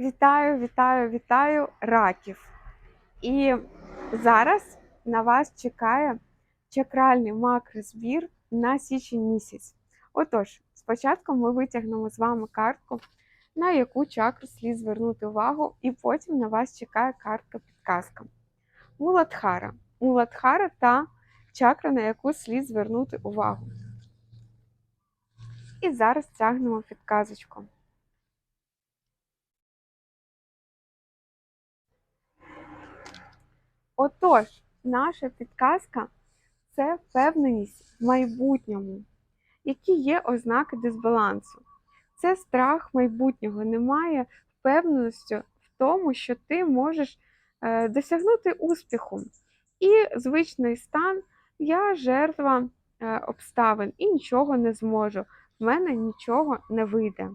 Вітаю, вітаю, вітаю раків! І зараз на вас чекає чакральний макрозбір на січень місяць. Отож, спочатку ми витягнемо з вами картку, на яку чакру слід звернути увагу, і потім на вас чекає картка підказка. Муладхара. Муладхара та чакра, на яку слід звернути увагу. І зараз тягнемо підказочку. Отож, наша підказка це впевненість в майбутньому, які є ознаки дисбалансу. Це страх майбутнього, немає впевненості в тому, що ти можеш е, досягнути успіху. І звичний стан я жертва е, обставин і нічого не зможу. В мене нічого не вийде.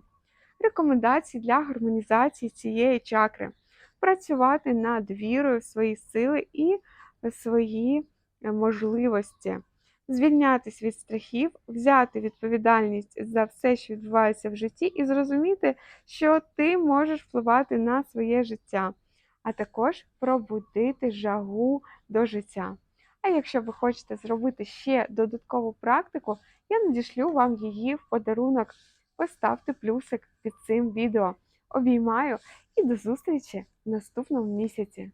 Рекомендації для гармонізації цієї чакри працювати над вірою в свої сили і свої е, можливості, звільнятись від страхів, взяти відповідальність за все, що відбувається в житті, і зрозуміти, що ти можеш впливати на своє життя, а також пробудити жагу до життя. А якщо ви хочете зробити ще додаткову практику, я надішлю вам її в подарунок. Поставте плюсик під цим відео. Обіймаю і до зустрічі в наступному місяці.